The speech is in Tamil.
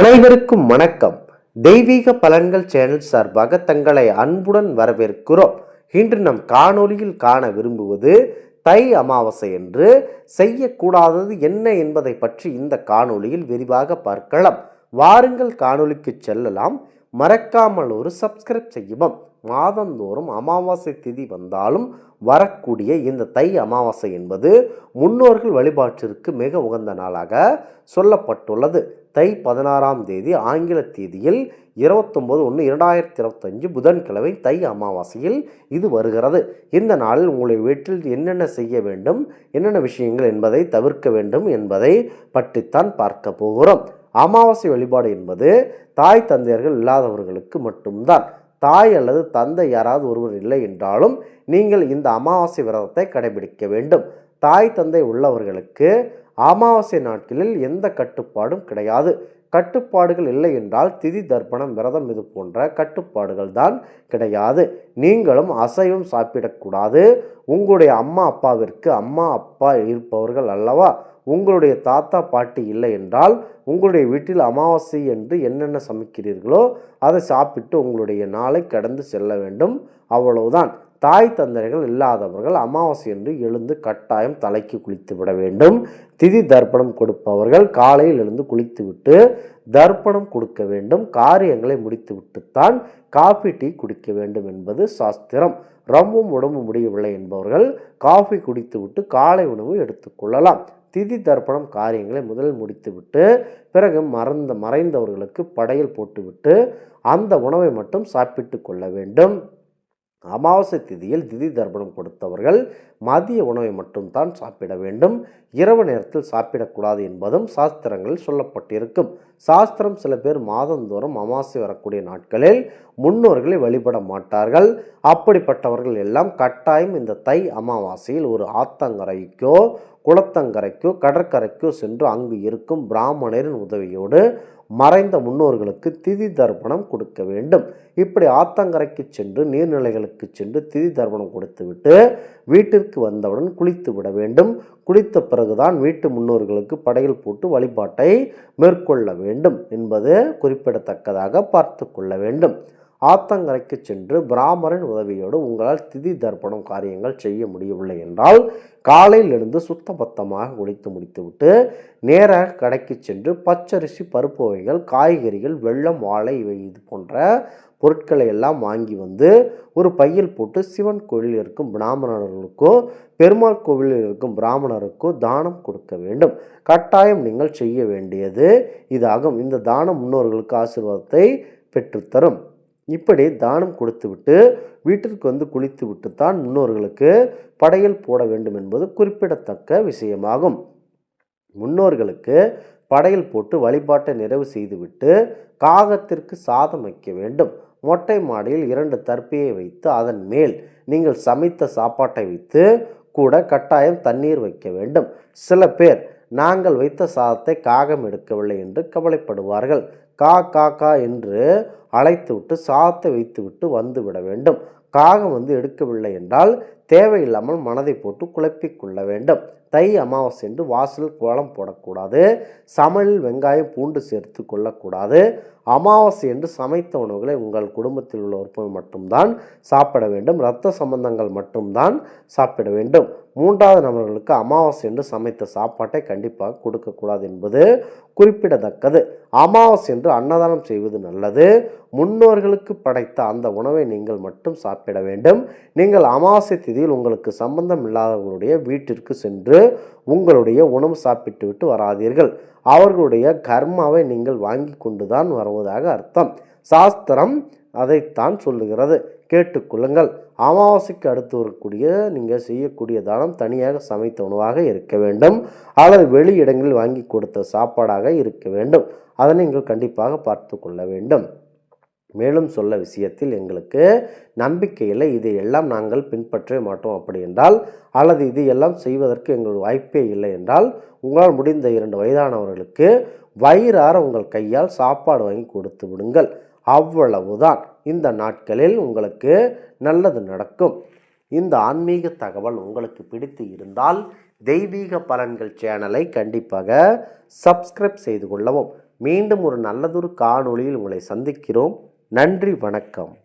அனைவருக்கும் வணக்கம். தெய்வீக பலன்கள் சேனல் சார்பாக தங்களை அன்புடன் வரவேற்கிறோம். இன்று நம் காணொலியில் காண விரும்புவது தை அமாவாசை என்று. செய்யக்கூடாதது என்ன என்பதை பற்றி இந்த காணொலியில் விரிவாக பார்க்கலாம். வாருங்கள் காணொலிக்கு செல்லலாம். மறக்காமல் ஒரு சப்ஸ்கிரைப் செய்யவும். மாதந்தோறும் அமாவாசை திதி வந்தாலும் வரக்கூடிய இந்த தை அமாவாசை என்பது முன்னோர்கள் வழிபாட்டிற்கு மிக உகந்த நாளாக சொல்லப்பட்டுள்ளது. தை பதினாறாம் தேதி ஆங்கில தேதியில் இருபத்தொம்போது ஒன்று இரண்டாயிரத்தி இருபத்தஞ்சு புதன்கிழமை தை அமாவாசையில் இது வருகிறது. இந்த நாளில் உங்களுடைய வீட்டில் என்னென்ன செய்ய வேண்டும் என்னென்ன விஷயங்கள் என்பதை தவிர்க்க வேண்டும் என்பதை பற்றித்தான் பார்க்க போகிறோம். அமாவாசை வழிபாடு என்பது தாய் தந்தையர்கள் இல்லாதவர்களுக்கு மட்டும்தான். தாய் அல்லது தந்தை யாராவது ஒருவர் இல்லை என்றாலும் நீங்கள் இந்த அமாவாசை விரதத்தை கடைபிடிக்க வேண்டும். தாய் தந்தை உள்ளவர்களுக்கு அமாவாசை நாட்களில் எந்த கட்டுப்பாடும் கிடையாது. கட்டுப்பாடுகள் இல்லை என்றால் திதி தர்ப்பணம் விரதம் இது போன்ற கட்டுப்பாடுகள் தான் கிடையாது. நீங்களும் அசைவம் சாப்பிடக்கூடாது. உங்களுடைய அம்மா அப்பாவிற்கு அம்மா அப்பா இருப்பவர்கள் அல்லவா? உங்களுடைய தாத்தா பாட்டி இல்லை என்றால் உங்களுடைய வீட்டில் அமாவாசை என்று என்னென்ன சமைக்கிறீர்களோ அதை சாப்பிட்டு உங்களுடைய நாளை கடந்து செல்ல வேண்டும். அவ்வளவுதான். தாய் தந்தைகள் இல்லாதவர்கள் அமாவாசை என்று எழுந்து கட்டாயம் தலைக்கு குளித்து விட வேண்டும். திதி தர்ப்பணம் கொடுப்பவர்கள் காலையில் எழுந்து குளித்துவிட்டு தர்ப்பணம் கொடுக்க வேண்டும். காரியங்களை முடித்துவிட்டுத்தான் காஃபி டீ குடிக்க வேண்டும் என்பது சாஸ்திரம். ரொம்பவும் உடம்பு முடியவில்லை என்பவர்கள் காஃபி குடித்துவிட்டு காலை உணவு எடுத்துக்கொள்ளலாம் திதி தர்ப்பணம் காரியங்களை முதலில் முடித்துவிட்டு பிறகு மறந்த மறைந்தவர்களுக்கு படையல் போட்டுவிட்டு அந்த உணவை மட்டும் சாப்பிட்டு கொள்ள வேண்டும். அமாவாசை திதியில் திதி தர்ப்பணம் கொடுத்தவர்கள் மதிய உணவை மட்டும்தான் சாப்பிட வேண்டும். இரவு நேரத்தில் சாப்பிடக்கூடாது என்பதும் சாஸ்திரங்களில் சொல்லப்பட்டிருக்கும். சாஸ்திரம் சில பேர் மாதந்தோறும் அமாவாசை வரக்கூடிய நாட்களில் முன்னோர்களை வழிபட மாட்டார்கள். அப்படிப்பட்டவர்கள் எல்லாம் கட்டாயம் இந்த தை அமாவாசையில் ஒரு ஆத்தங்கரைக்கோ குளத்தங்கரைக்கோ கடற்கரைக்கோ சென்று அங்கு இருக்கும் பிராமணரின் உதவியோடு மறைந்த முன்னோர்களுக்கு திதி தர்ப்பணம் கொடுக்க வேண்டும். இப்படி ஆத்தங்கரைக்கு சென்று நீர்நிலைகளுக்கு சென்று திதி தர்ப்பணம் கொடுத்துவிட்டு வீட்டிற்கு வந்தவுடன் குளித்து விட வேண்டும். குளித்த பிறகுதான் வீட்டு முன்னோர்களுக்கு படையல் போட்டு வழிபாட்டை மேற்கொள்ள வேண்டும் என்பது குறிப்பிடத்தக்கதாக பார்த்து கொள்ள வேண்டும். ஆத்தங்கரைக்கு சென்று பிராமரின் உதவியோடு உங்களால் திதி தர்ப்பணம் காரியங்கள் செய்ய முடியவில்லை என்றால் காலையில் எழுந்து சுத்தபத்தமாக குளித்து முடித்துவிட்டு நேராக கடைக்கு சென்று பச்சரிசி பருப்பு வகைகள் காய்கறிகள் வெள்ளம் வாழை இவை இது போன்ற பொருட்களை எல்லாம் வாங்கி வந்து ஒரு பையில் போட்டு சிவன் கோவிலில் இருக்கும் பிராமணர்களுக்கோ பெருமாள் கோவிலில் இருக்கும் பிராமணருக்கோ தானம் கொடுக்க வேண்டும். கட்டாயம் நீங்கள் செய்ய வேண்டியது இதாகும். இந்த தானம் முன்னோர்களுக்கு ஆசீர்வாதத்தை பெற்றுத்தரும். இப்படி தானம் கொடுத்துவிட்டு வீட்டிற்கு வந்து குளித்து விட்டு தான் முன்னோர்களுக்கு படையல் போட வேண்டும் என்பது குறிப்பிடத்தக்க விஷயமாகும். முன்னோர்களுக்கு படையல் போட்டு வழிபாட்டை நிறைவு செய்துவிட்டு காகத்திற்கு சாதம் வைக்க வேண்டும். மொட்டை மாடியில் இரண்டு தர்ப்பியை வைத்து அதன் மேல் நீங்கள் சமைத்த சாப்பாட்டை வைத்து கூட கட்டாயம் தண்ணீர் வைக்க வேண்டும். சில பேர் நாங்கள் வைத்த சாதத்தை காகம் எடுக்கவில்லை என்று கவலைப்படுவார்கள். கா கா கா என்று அழைத்துவிட்டு சாதத்தை வைத்துவிட்டு வந்து விட வேண்டும். காகம் வந்து எடுக்கவில்லை என்றால் தேவையில்லாமல் மனதை போட்டு குழப்பிக்கொள்ள வேண்டும். தை அமாவாசை என்று வாசல் கோலம் போடக்கூடாது சமையல் வெங்காயம் பூண்டு சேர்த்து கொள்ளக்கூடாது. அமாவாசை என்று சமைத்த உணவுகளை உங்கள் குடும்பத்தில் உள்ள உறுப்பினர் மட்டும்தான் சாப்பிட வேண்டும் இரத்த சம்பந்தங்கள் மட்டும்தான் சாப்பிட வேண்டும். மூன்றாவது நபர்களுக்கு அமாவாசை என்று சமைத்த சாப்பாட்டை கண்டிப்பாக கொடுக்கக்கூடாது என்பது குறிப்பிடத்தக்கது. அமாவாசை என்று அன்னதானம் செய்வது நல்லது. முன்னோர்களுக்கு படைத்த அந்த உணவை நீங்கள் மட்டும் சாப்பிட வேண்டும். நீங்கள் அமாவாசை திதியில் உங்களுக்கு சம்பந்தம் இல்லாதவர்களுடைய வீட்டிற்கு சென்று உங்களுடைய உணவு சாப்பிட்டு விட்டு வராதீர்கள். அவர்களுடைய கர்மாவை நீங்கள் வாங்கி கொண்டுதான் வருவதாக அர்த்தம். சாஸ்திரம் அதைத்தான் சொல்லுகிறது. கேட்டுக்கொள்ளுங்கள் அமாவாசைக்கு அடுத்து வரக்கூடிய நீங்கள் செய்யக்கூடிய தானம் தனியாக சமைத்த உணவாக இருக்க வேண்டும். அல்லது வெளி இடங்களில் வாங்கி கொடுத்த சாப்பாடாக இருக்க வேண்டும். அதை நீங்கள் கண்டிப்பாக பார்த்து கொள்ள வேண்டும். மேலும் சொல்ல விஷயத்தில் எங்களுக்கு நம்பிக்கை இல்லை. இதையெல்லாம் நாங்கள் பின்பற்ற மாட்டோம் அப்படி என்றால் அல்லது இது எல்லாம் செய்வதற்கு எங்களுக்கு வாய்ப்பே இல்லை என்றால் உங்களால் முடிந்த இரண்டு வயதானவர்களுக்கு வயிறார உங்கள் கையால் சாப்பாடு வாங்கி கொடுத்து விடுங்கள். அவ்வளவுதான். இந்த நாட்களில் உங்களுக்கு நல்லது நடக்கும். இந்த ஆன்மீக தகவல் உங்களுக்கு பிடித்து இருந்தால் தெய்வீக பலன்கள் சேனலை கண்டிப்பாக சப்ஸ்கிரைப் செய்து கொள்ளவும். மீண்டும் ஒரு நல்லதொரு காணொளியில் உங்களை சந்திக்கிறோம். நன்றி வணக்கம்.